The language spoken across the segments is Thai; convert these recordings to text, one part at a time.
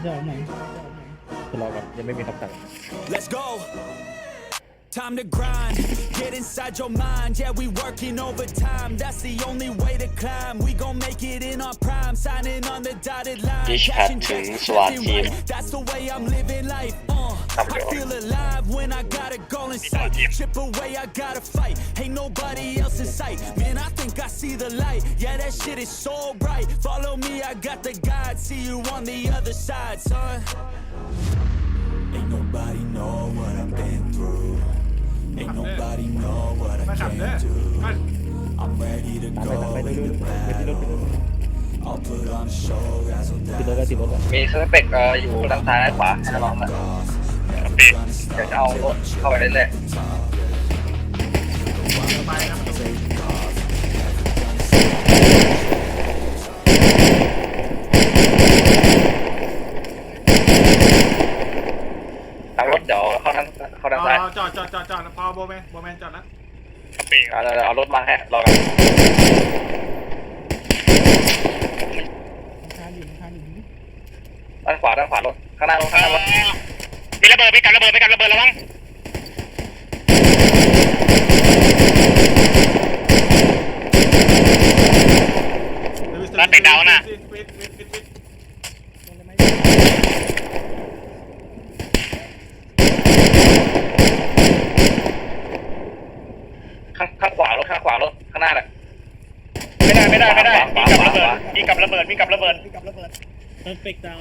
จะออกไหน จะรอก่อนยังไม่มีคำสั่ง Let's go. Time to grind, get inside your mind. Yeah, we working overtime. That's the only way to climb. We gon' make it in our prime, signing on the dotted line. ดิชแพด Cashing ถึง checks สวัส left ที and ม right. That's the way I'm living life. Uh, I feel alive when I got a goal in sight. Chip away, I gotta fight. Ain't nobody else in sight. Man, I think I see the light. Yeah, that shit is so bright. Follow me, I got the guide. See you on the other side, son. Ain't nobody know what I've been through. Ain't nobody know what I มาขับ can เด้อ do. มา I'm ready to ตามไป go ตามไปดูดู into ไปที่รถ battle. I'll put on a show, razzle ติดรถ dazzle. แล้วติดรถแล้ว มีสเปกเอ่ออยู่ด้านซ้ายและขวาให้ระวังนะปิดเดี๋ยวจะเอารถเข้าไปเรื่อย ไปนะประ อาจอดจอดจอดจอดพอโบแมนโบแมนจอดแล้ว เอาเอาเอารถมาให้รอกัน คานอยู่คานอยู่ ด้านขวาด้านขวารถข้างหน้ารถข้างหน้ารถ มีระเบิดมีการระเบิดมีการระเบิดระวัง ร้านเป็ดดาวน่ะ ปิดปิดปิดปิดปิด ข้างข้างขวารถข้างขวารถข้างหน้าน่ะ ไม่ได้ไม่ได้ไม่ได้ ข มี วา กับ ขวา ระเบิ ขวา ดมีกับระเบิดมีกับระเบิด กับระเบิด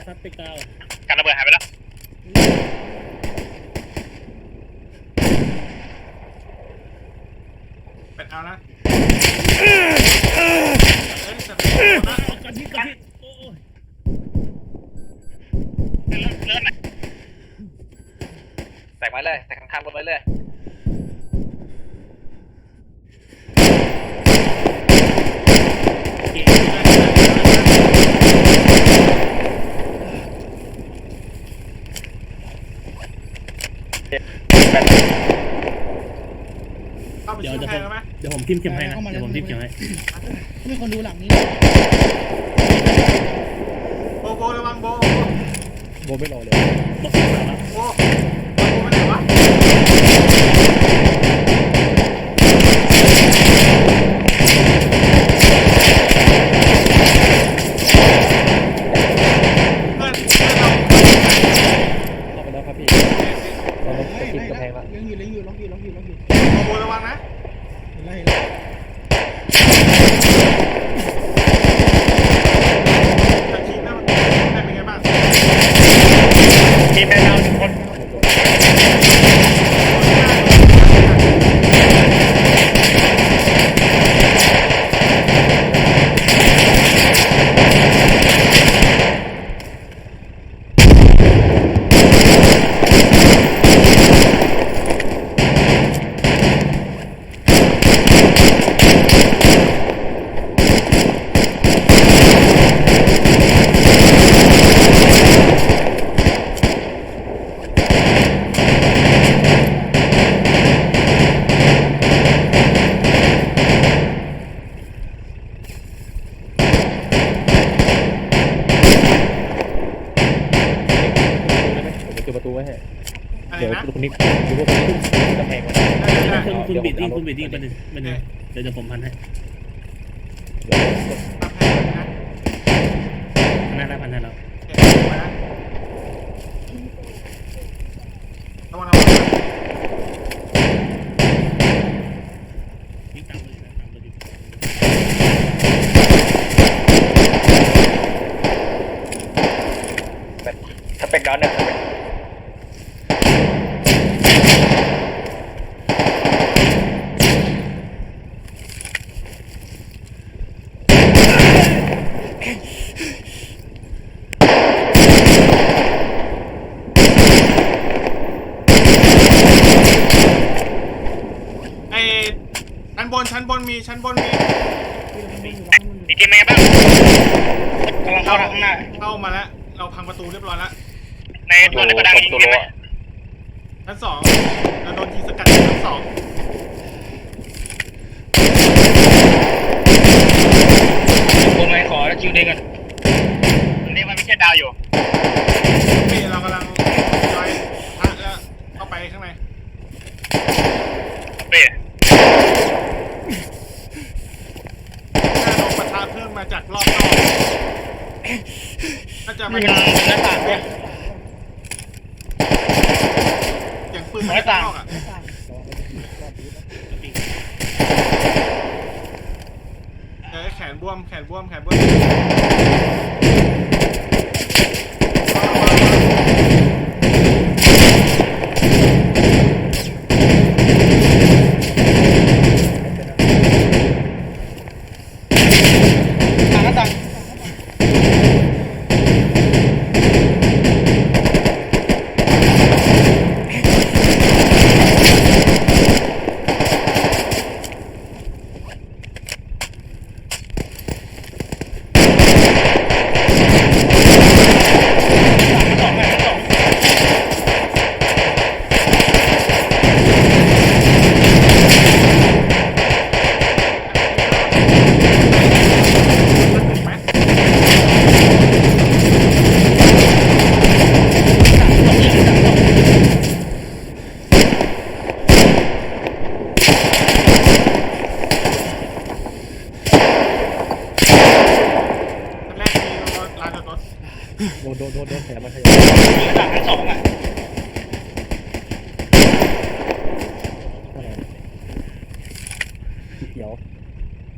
ซัดเป็กดาวซัดเป็กดาวการระเบิดหายไปแล้วเป็ดเอานะเอ้ยสัตว์นะกันที่กันที่โอ้ยเลื่อนเลื่อนหน่อยแตกไว้เลยแตกข้างๆรถไว้เลย เข้าไป เดี๋ยว ชิม เดี๋ยว แท ผ น ม ไหม เดี๋ยวผม ทิมเข็มให้นะเดี๋ยวผมทิมเข็มให้มีคนดูหลังนี้โบโบระวังโบโบไม่รอเลยบอกสิบสามโบโบไปไหนวะเพื่อนเพื่อนเรา เข้าไปแล้วครับพี่ตอนรถ ไล่ ติด ไล่ กำแพ ไล่ งแล้ว ยังอยู่ยังอยู่ล็อกอยู่ล็อกอยู่ล็อกอยู่ โบโบระวังนะ ไล่ไล่ แต่ทีมนั้นมันเป็นไงบ้าง มีแม่ดาวหนึ่งคน ผมจะปิดประตูไว้ให้ อะไร เดี๋ยว นะ คุณนิกดูว่าคุณนิกขึ้นกำแพงก่อน ได้ได้ คุณ ได้ คุณบิด ดิ้งคุณบิดดิ้งเป็นเป็นเดี๋ยวเดี๋ยวผมพันให้ เดี๋ยว ปรับแผนนะ พันให้แล้วพันให้แล้ว โอเคไว้นะระวังระวัง วิ่งตามไปเลยนะตามไปดิ สเปกดาวเนี่ยสเปก ไอ้ ชั้นบนชั้นบนมีชั้นบนมีอีกทีมเป็นไงบ้างกำลังเข้าทางข้างหน้าเข้ามาแล้ว เราพังประตูเรียบร้อยแล้วในตัวในกระดังยิงตัวใช่ไหมรั้วชั้นสองเราโดนยิงสกัดจากชั้นสองวงในขอคิวเด้งกันนี่มันไม่ใช่ดาวอยู่ ลงปะทะเพิ่ มมาจากรอบนอกน่าจะมัมานหน้าต่างด้วยเสียงปืนมาจากนอกอะเดี๋ยวแขนบวมแขนบวมแขนบวม ทางหน้าต่าง อันแรกมีโดนลานจอดรถ โดนโดนโดนโดนแผลมันขยับ หน้าต่างชั้นสองอะ เท่าไหร่สีเขียว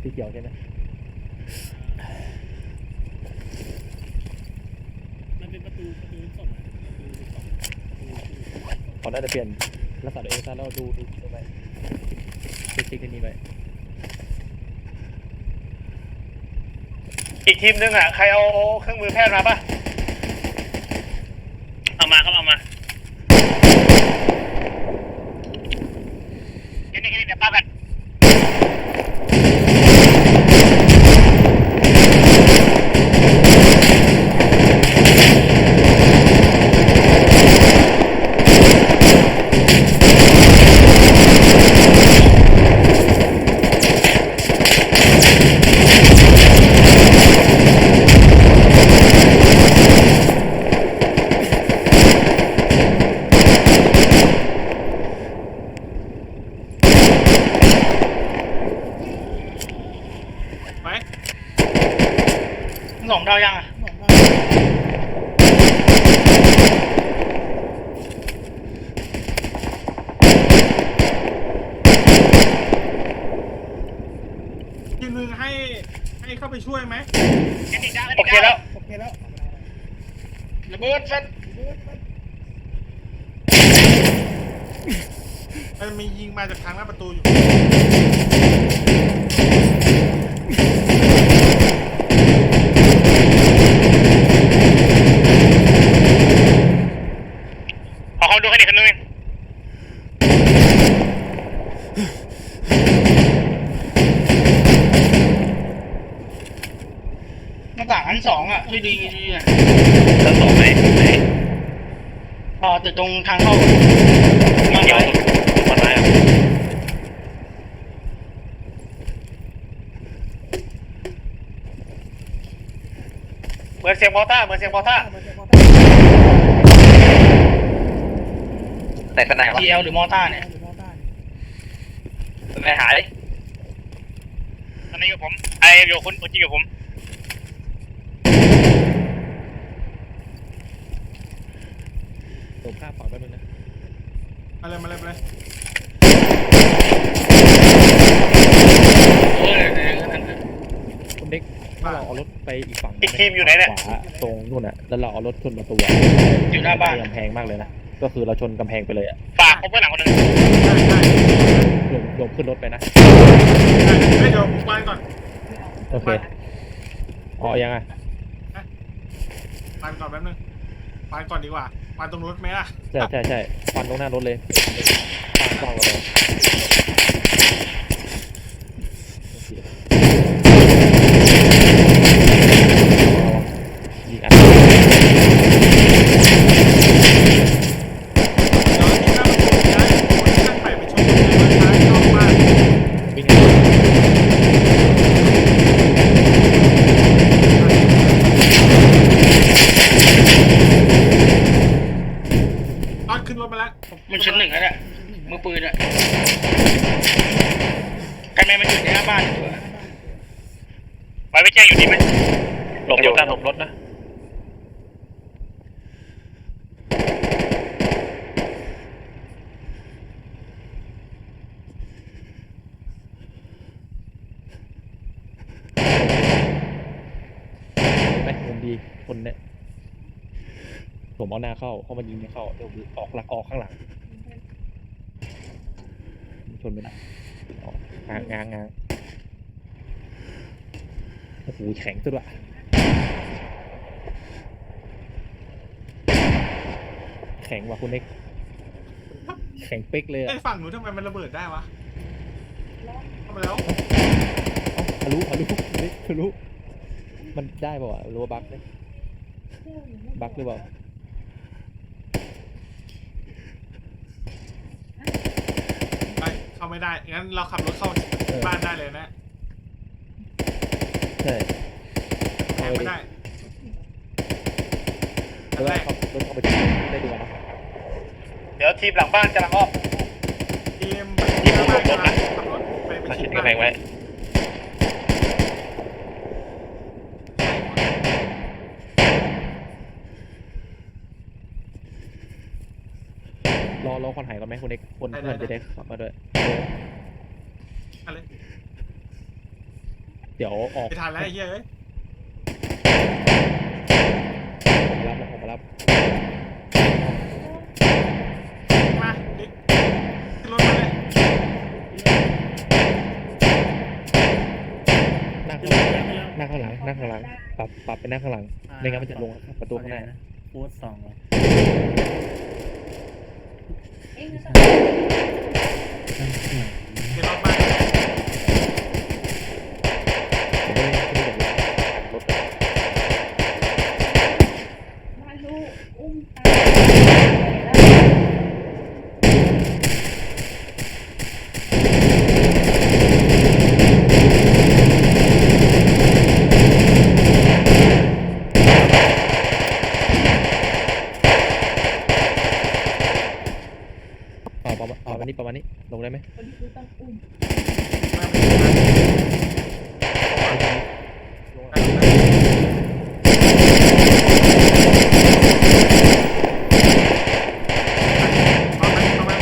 สีเขียวใช่ไหมมันเป็นประตูประตูส่งอะประตูสองประตูขอน่าจะเปลี่ยนรักษาตัวเองซะแล้วดูดูดูไปเช็คเช็คที่นี่ไปอีกทีมนึงอะ ใครเอาเครื่องมือแพทย์มาปะเอามาครับเอามาแค่นี้แค่นี้เดี๋ยวป้ากัน ไป สองดาวยังอะทีมหนึงให้ให้เข้าไปช่วยไหมโอเคแล้วโอเคแล้วระเบิดแฟนมันมียิงมาจากทางหน้าประตูอยู่ ขอเขาดูแค่นี้คนนึงหน้าต่างชั้นสองอะช่วยดีดีอะ ชั้นสองไหนไหน อ๋อแต่ตรงทางเข้ามัน เกี่ เดี ย ยว ว มันไหนอะเหมือนเสีย งมอต้าเหมือนเสียงมอต้าแต่ข้างในวะจีเอลหรือมอต้าเนี่ยไม่หายอันนี้กับผม ไออยู่คุณจีกับผมตรงข้ามฝั่งแป๊บนึงนะมาเลยมาเลยมาเลย เออ คุณเด็ก ถ้าเราเอารถไปอีกฝั่งอีกทีมอยู่ไหนเนี่ย ขวาตรงนู่นอะ แล้วเราเอารถชนประตูอยู่หน้าบ้านกำแพงมากเลยนะ ก็คือเราชนกำแพงไปเลยอะฝากเขาเพื่อนหลังคนนึงได้ได้โยมโยมขึ้นรถไปนะได้ได้เดี๋ยวผมไปก่อนโอเค อ๋อยังอะไปก่อนแป๊บนึงไปก่อนดีกว่าไปตรงรถไหมล่ะใช่ใช่ใช่ฟันตรงหน้ารถเลยฟันกล้องเราเลยยิงอัด เดี๋ยวที่หน้าประตูย้ายคนที่ข้างไปไปชนในวันท้ายนอกบ้าน วิ่ง ตอนขึ้นรถมาแล้ว มันชั้นหนึ่งแล้วเนี่ยมือปืนอะ มมันอยู่ในหน้าบ้าน ไว้ไม่แจ้งอยู่นี่ไหม หลบอยู่ด้านหลบรถนะไหมมุมดี คนเนี่ย ผมเอาหน้าเข้าเพราะมันยิงไม่เข้าเดี๋ยวออกหลักออกข้างหลังชนไม่ได้ออกง้างง้างง้างโอ้โหแข็งสุดว่ะแข็งว่ะคุณเอกแข็งเป๊กเลยไอ้อะฝั่งหนูทำไมมันระเบิดได้วะทำไมแล้วเอ้าทะลุทะลุเฮ้ยทะลุ มันได้ป่าวะรู้ว่าบั๊กเนี่ย บั๊กหรือเปล่าไปเข้าไม่ได้ งั้นเราขับรถเข้าบ้านได้เลยนะใช่แทงไม่ได้หรือว่าเขารถเข้าไปที่ได้ดีกว่านะเดี๋ยวทีมหลังบ้านกำลังอ้อมทีมทีมบ้านขับรถไปไปมาชิชิดดบ้านกำแพงไว้ รอรอคนหายก่อนไหมคุณเอกคนเพื่อนจะได้ขับมาด้วย อะไรเดี๋ยวออกไปทานแล้วไอ้เหี้ยเอ้ยผมมารับแล้วผมมารับมาดิขึ้นรถมาเลยนั่งข้างหลังนั่งข้างหลังนั่งข้างหลังปรับปรับไปนั่งข้างหลังไม่งั้นมันจะลงประตูข้างหน้า โพสต์สองเหรอ เดี๋ยวรถมาผมไม่ได้ไม่ได้บอกรถ มาลูกอุ้มตา เอาประมาณเอาประมาณนี้ประมาณนี้ลงได้ไหม คนที่ต้องอุ้ม เอาไหมเอาไหม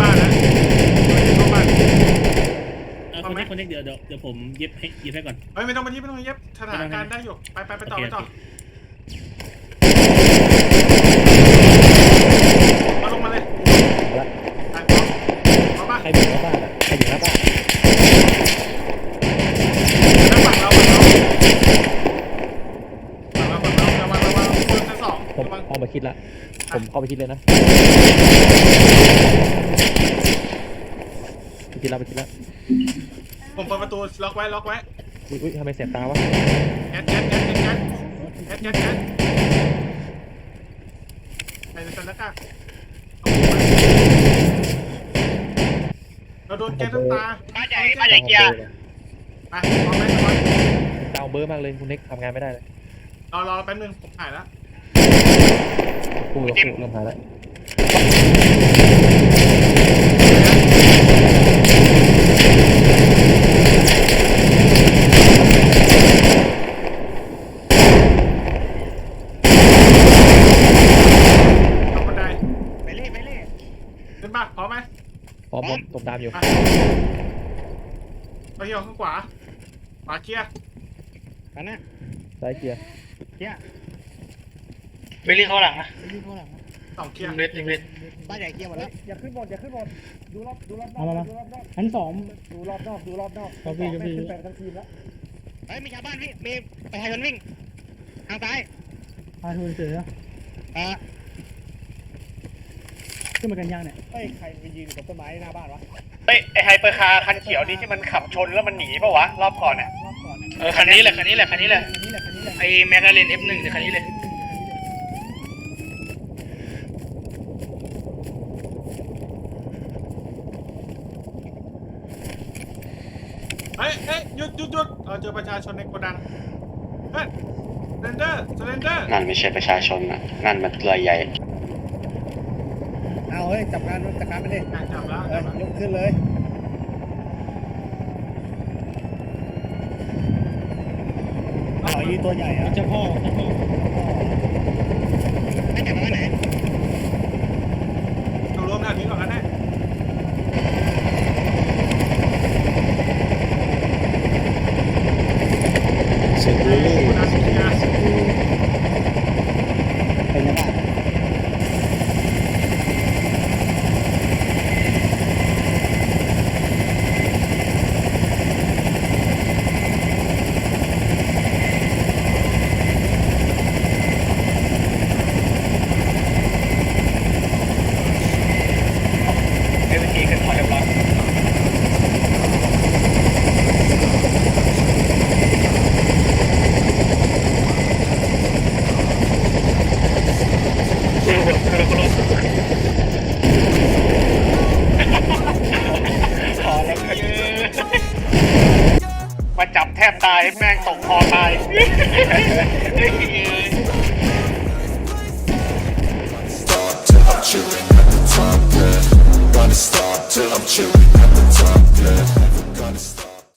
บ้านนะเข้าบ้าน เอาคนนี้คนนี้เดี๋ยวเดี๋ยวเดี๋ยวผมเย็บให้เย็บให้ก่อน เฮ้ยไม่ต้องมาที่ไม่ต้องมาเย็บ สถานการณ์ได้อยู่ไปไปไปต่อโอเคไปต่อโอเคเอาลงมาเลยเอาละไปพร้อมพร้อมป่ะใครอยู่หน้าบ้านอะใครอยู่หน้าบ้านแล้วฝั่งเราฝั่งเราฝั่งเราฝั่งเราระวังระวังเพิ่มชั้นสองผมระวัง เข้าไปคิดละ ผมเข้าไปคิดเลยนะไปคิดละไปคิดละผมเปิดประตูล็อกไว้ล็อกไว้ อุ้ยอุ้ยทำไมเสียบตาวะแก๊สแก๊สแก๊สแก๊สแก๊สแก๊สแก๊สใส่ใส่หน้ากาเราโดนแก๊สน้ำตาบ้านใหญ่บ้านใหญ่เกียร์ไปพร้อมไหมพร้อมดาวเบอร์มากเลยคุณเน็กทำงานไม่ได้เลยรอรอแป๊บนึงผมถ่ายแล้วกูเราเริ่มหายแล้ว เอาบันได ไปเล่ไปเล่ ขึ้นป่ะพร้อมไหม พร้อมพร้อมตบดามอยู่ไปไปเหี่ยวข้างขวาขวาเคลียร์กันนะซ้ายเกียร์เกียร์ไปเล่เข้าหลังนะไปยืนข้างหลังนะสองเคลียร์เล็ดเล็ดบ้านใหญ่เกียร์หมดแล้วอย่าขึ้นบนอย่าขึ้นบนดูรอบดูรอบนอกมามาชั้นสอง ดูรอบนอกดูรอบนอกครับพี่ครับพี่ ขึ้นไปทั้งทีมแล้วเฮ้ยมีชาวบ้านพี่มีประชาชนวิ่งทางซ้ายพาทุนเสืออ่า ขึ้นมากันยังเนี่ยเฮ้ใครไปยืนกับต้นไม้หน้าบ้านวะเฮ้ยไอไฮเปอร์คาร์คันเขียวนี่ที่มันขับชนแล้วมันหนีปะวะรอบก่อนเนี่ยรอบก่อนอ่ยออคันนี้แหละคันนี้แหละคันนี้แหละคันนี้แหละคันนี้แหละไอแมคลาเรน F1 เนี่ยคันนี้เลยเฮ้ยเฮ้ยหยุดหยุดหยุดเราเจอประชาชนในโกดังเฮ้ยเรนเดอร์เรนเดอร์นั่นไม่ใช่ประชาชนนะนั่นมันเรือใหญ่ เฮ้ยจับการจับการไปดิจับแล้วเฮ้ยยกขึ้นเลยหอยีตัวใหญ่อะเจ้าพ่อ